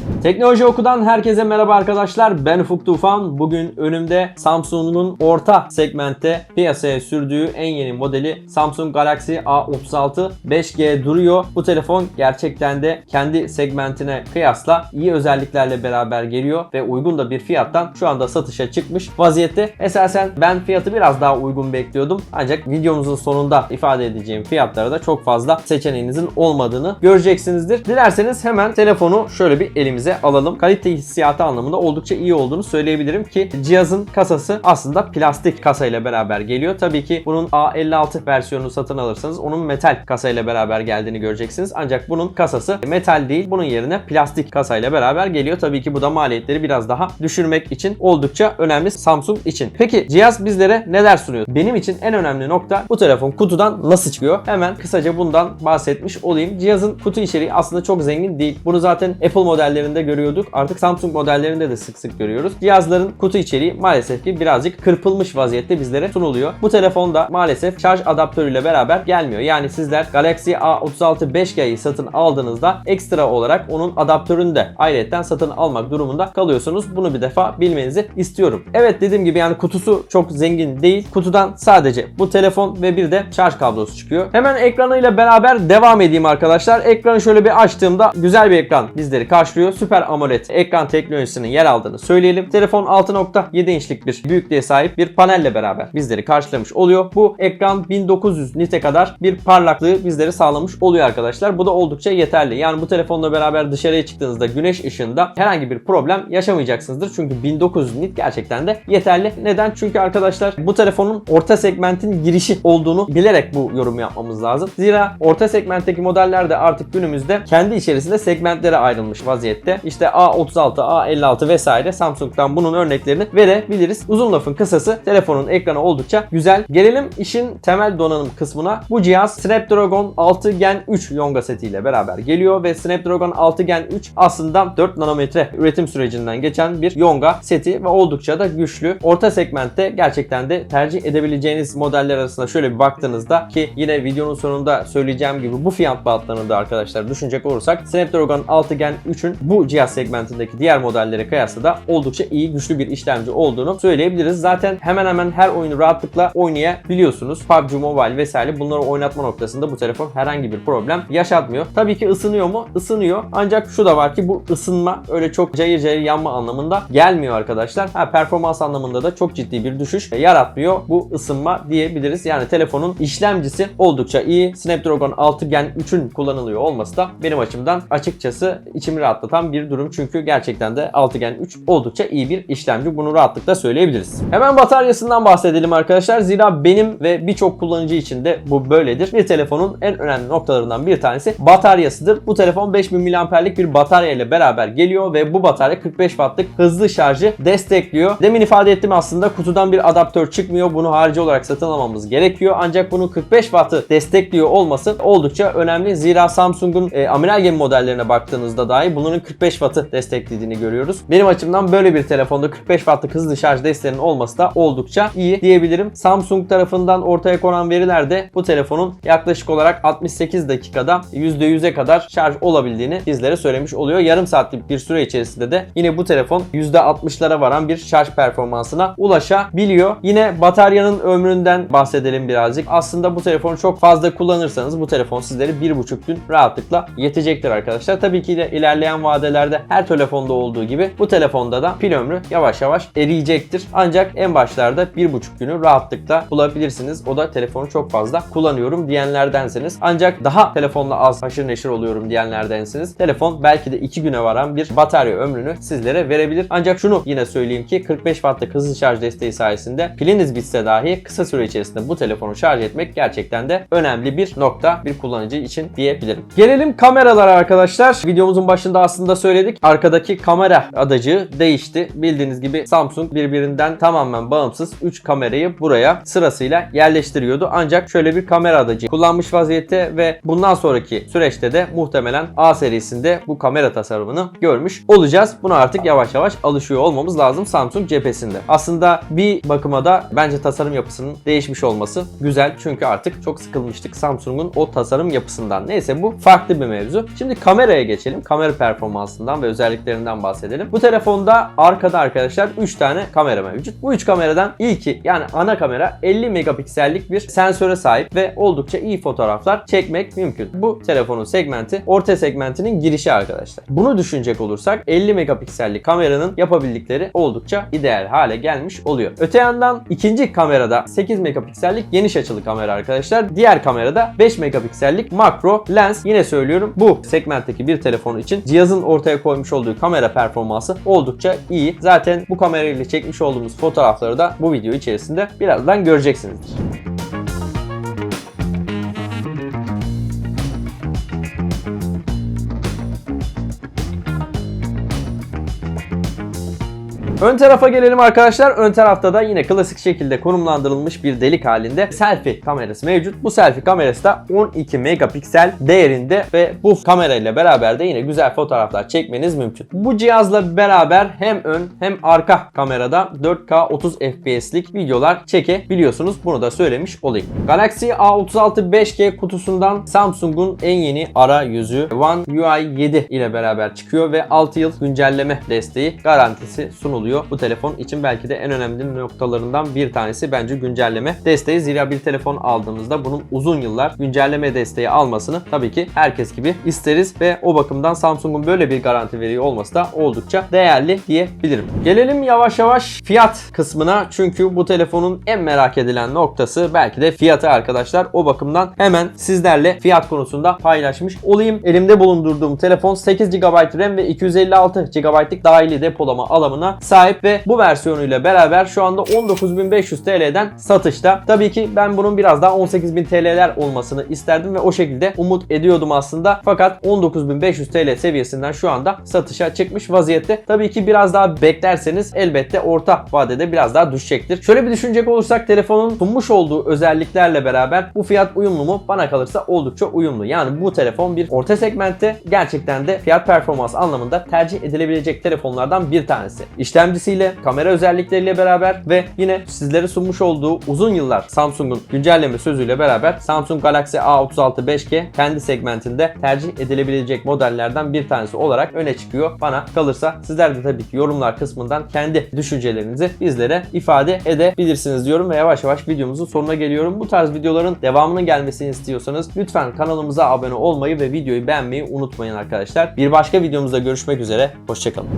you Teknoloji Oku'dan herkese merhaba arkadaşlar. Ben Ufuk Tufan. Bugün önümde Samsung'un orta segmentte piyasaya sürdüğü en yeni modeli Samsung Galaxy A36 5G duruyor. Bu telefon gerçekten de kendi segmentine kıyasla iyi özelliklerle beraber geliyor ve uygun da bir fiyattan şu anda satışa çıkmış vaziyette. Esasen ben fiyatı biraz daha uygun bekliyordum. Ancak videomuzun sonunda ifade edeceğim fiyatlara da çok fazla seçeneğinizin olmadığını göreceksinizdir. Dilerseniz hemen telefonu şöyle bir elimize alalım. Kalite hissiyatı anlamında oldukça iyi olduğunu söyleyebilirim ki cihazın kasası aslında plastik kasayla beraber geliyor. Tabii ki bunun A56 versiyonunu satın alırsanız onun metal kasayla beraber geldiğini göreceksiniz. Ancak bunun kasası metal değil. Bunun yerine plastik kasayla beraber geliyor. Tabii ki bu da maliyetleri biraz daha düşürmek için oldukça önemli Samsung için. Peki cihaz bizlere neler sunuyor? Benim için en önemli nokta bu telefon kutudan nasıl çıkıyor? Hemen kısaca bundan bahsetmiş olayım. Cihazın kutu içeriği aslında çok zengin değil. Bunu zaten Apple modellerinde görüyorduk. Artık Samsung modellerinde de sık sık görüyoruz. Cihazların kutu içeriği maalesef ki birazcık kırpılmış vaziyette bizlere sunuluyor. Bu telefonda maalesef şarj adaptörüyle beraber gelmiyor. Yani sizler Galaxy A36 5G'yi satın aldığınızda ekstra olarak onun adaptörünü de ayrıyetten satın almak durumunda kalıyorsunuz. Bunu bir defa bilmenizi istiyorum. Evet dediğim gibi yani kutusu çok zengin değil. Kutudan sadece bu telefon ve bir de şarj kablosu çıkıyor. Hemen ekranıyla beraber devam edeyim arkadaşlar. Ekranı şöyle bir açtığımda güzel bir ekran bizleri karşılıyor. Süper AMOLED ekran teknolojisinin yer aldığını söyleyelim. Telefon 6.7 inçlik bir büyüklüğe sahip bir panelle beraber bizleri karşılamış oluyor. Bu ekran 1900 nite kadar bir parlaklığı bizleri sağlamış oluyor arkadaşlar. Bu da oldukça yeterli. Yani bu telefonla beraber dışarıya çıktığınızda güneş ışığında herhangi bir problem yaşamayacaksınızdır. Çünkü 1900 nit gerçekten de yeterli. Neden? Çünkü arkadaşlar bu telefonun orta segmentin girişi olduğunu bilerek bu yorum yapmamız lazım. Zira orta segmentteki modeller de artık günümüzde kendi içerisinde segmentlere ayrılmış vaziyette. İşte A36, A56 vesaire Samsung'dan bunun örneklerini verebiliriz. Uzun lafın kısası telefonun ekranı oldukça güzel. Gelelim işin temel donanım kısmına. Bu cihaz Snapdragon 6 Gen 3 Yonga setiyle beraber geliyor ve Snapdragon 6 Gen 3 aslında 4 nanometre üretim sürecinden geçen bir Yonga seti ve oldukça da güçlü. Orta segmentte gerçekten de tercih edebileceğiniz modeller arasında şöyle bir baktığınızda ki yine videonun sonunda söyleyeceğim gibi bu fiyat bantlarını da arkadaşlar düşünecek olursak Snapdragon 6 Gen 3'ün bu cihaz segmentindeki diğer modellere kıyasla da oldukça iyi güçlü bir işlemci olduğunu söyleyebiliriz. Zaten hemen hemen her oyunu rahatlıkla oynayabiliyorsunuz. PUBG Mobile vesaire bunları oynatma noktasında bu telefon herhangi bir problem yaşatmıyor. Tabii ki ısınıyor mu? Isınıyor. Ancak şu da var ki bu ısınma öyle çok cayır cayır yanma anlamında gelmiyor arkadaşlar. Ha, performans anlamında da çok ciddi bir düşüş yaratmıyor bu ısınma diyebiliriz. Yani telefonun işlemcisi oldukça iyi. Snapdragon 6 Gen 3'ün kullanılıyor olması da benim açımdan açıkçası içimi rahatlatan bir durum. Çünkü gerçekten de 6 Gen 3 oldukça iyi bir işlemci. Bunu rahatlıkla söyleyebiliriz. Hemen bataryasından bahsedelim arkadaşlar. Zira benim ve birçok kullanıcı için de bu böyledir. Bir telefonun en önemli noktalarından bir tanesi bataryasıdır. Bu telefon 5000 mAh'lik bir batarya ile beraber geliyor ve bu batarya 45 wattlık hızlı şarjı destekliyor. Demin ifade ettim aslında kutudan bir adaptör çıkmıyor. Bunu harici olarak satın almamız gerekiyor. Ancak bunun 45 wattı destekliyor olması oldukça önemli. Zira Samsung'un e, amiral gemi modellerine baktığınızda dahi bunların 45 wattı desteklediğini görüyoruz. Benim açımdan böyle bir telefonda 45 wattlık hızlı şarj desteğinin olması da oldukça iyi diyebilirim. Samsung tarafından ortaya konan veriler de bu telefonun yaklaşık olarak 68 dakikada %100'e kadar şarj olabildiğini bizlere söylemiş oluyor. Yarım saatlik bir süre içerisinde de yine bu telefon %60'lara varan bir şarj performansına ulaşabiliyor. Yine bataryanın ömründen bahsedelim birazcık. Aslında bu telefonu çok fazla kullanırsanız bu telefon sizlere 1,5 gün rahatlıkla yetecektir arkadaşlar. Tabii ki de ilerleyen vadelerde her telefonda olduğu gibi bu telefonda da pil ömrü yavaş yavaş eriyecektir. Ancak en başlarda 1,5 günü rahatlıkla bulabilirsiniz. O da telefonu çok fazla kullanıyorum diyenlerdensiniz. Ancak daha telefonla az haşır neşir oluyorum diyenlerdensiniz. Telefon belki de 2 güne varan bir batarya ömrünü sizlere verebilir. Ancak şunu yine söyleyeyim ki 45 wattlık hızlı şarj desteği sayesinde piliniz bitse dahi kısa süre içerisinde bu telefonu şarj etmek gerçekten de önemli bir nokta bir kullanıcı için diyebilirim. Gelelim kameralara arkadaşlar. Videomuzun başında aslında söyledik. Arkadaki kamera adacığı değişti. Bildiğiniz gibi Samsung birbirinden tamamen bağımsız 3 kamerayı buraya sırasıyla yerleştiriyordu. Ancak şöyle bir kamera adacığı kullanmış vaziyette ve bundan sonraki süreçte de muhtemelen A serisinde bu kamera tasarımını görmüş olacağız. Buna artık yavaş yavaş alışıyor olmamız lazım Samsung cephesinde. Aslında bir bakıma da bence tasarım yapısının değişmiş olması güzel. Çünkü artık çok sıkılmıştık Samsung'un o tasarım yapısından. Neyse bu farklı bir mevzu. Şimdi kameraya geçelim. Kamera performansı performansından ve özelliklerinden bahsedelim. Bu telefonda arkada arkadaşlar 3 tane kamera mevcut. Bu 3 kameradan ilki yani ana kamera 50 megapiksellik bir sensöre sahip ve oldukça iyi fotoğraflar çekmek mümkün. Bu telefonun segmenti orta segmentinin girişi arkadaşlar. Bunu düşünecek olursak 50 megapiksellik kameranın yapabildikleri oldukça ideal hale gelmiş oluyor. Öte yandan ikinci kamerada 8 megapiksellik geniş açılı kamera arkadaşlar. Diğer kamerada 5 megapiksellik makro lens. Yine söylüyorum bu segmentteki bir telefon için cihazın ortaya koymuş olduğu kamera performansı oldukça iyi. Zaten bu kamerayla çekmiş olduğumuz fotoğrafları da bu video içerisinde birazdan göreceksinizdir. Ön tarafa gelelim arkadaşlar. Ön tarafta da yine klasik şekilde konumlandırılmış bir delik halinde selfie kamerası mevcut. Bu selfie kamerası da 12 megapiksel değerinde ve bu kamerayla beraber de yine güzel fotoğraflar çekmeniz mümkün. Bu cihazla beraber hem ön hem arka kamerada 4K 30 FPS'lik videolar çekebiliyorsunuz. Bunu da söylemiş olayım. Galaxy A36 5G kutusundan Samsung'un en yeni arayüzü One UI 7 ile beraber çıkıyor ve 6 yıl güncelleme desteği garantisi sunuluyor bu telefon için belki de en önemli noktalarından bir tanesi bence güncelleme desteği. Zira bir telefon aldığımızda bunun uzun yıllar güncelleme desteği almasını tabii ki herkes gibi isteriz ve o bakımdan Samsung'un böyle bir garanti veriyor olması da oldukça değerli diyebilirim. Gelelim yavaş yavaş fiyat kısmına çünkü bu telefonun en merak edilen noktası belki de fiyatı arkadaşlar. O bakımdan hemen sizlerle fiyat konusunda paylaşmış olayım. Elimde bulundurduğum telefon 8 GB RAM ve 256 GB'lık dahili depolama alanına sahip ve bu versiyonuyla beraber şu anda 19.500 TL'den satışta. Tabii ki ben bunun biraz daha 18.000 TL'ler olmasını isterdim ve o şekilde umut ediyordum aslında. Fakat 19.500 TL seviyesinden şu anda satışa çıkmış vaziyette. Tabii ki biraz daha beklerseniz elbette orta vadede biraz daha düşecektir. Şöyle bir düşünecek olursak telefonun sunmuş olduğu özelliklerle beraber bu fiyat uyumlu mu? Bana kalırsa oldukça uyumlu. Yani bu telefon bir orta segmentte gerçekten de fiyat performans anlamında tercih edilebilecek telefonlardan bir tanesi. İşlemcisiyle, kamera özellikleriyle beraber ve yine sizlere sunmuş olduğu uzun yıllar Samsung'un güncelleme sözüyle beraber Samsung Galaxy A36 5G kendi segmentinde tercih edilebilecek modellerden bir tanesi olarak öne çıkıyor. Bana kalırsa sizler de tabii ki yorumlar kısmından kendi düşüncelerinizi bizlere ifade edebilirsiniz diyorum ve yavaş yavaş videomuzun sonuna geliyorum. Bu tarz videoların devamının gelmesini istiyorsanız lütfen kanalımıza abone olmayı ve videoyu beğenmeyi unutmayın arkadaşlar. Bir başka videomuzda görüşmek üzere. Hoşçakalın.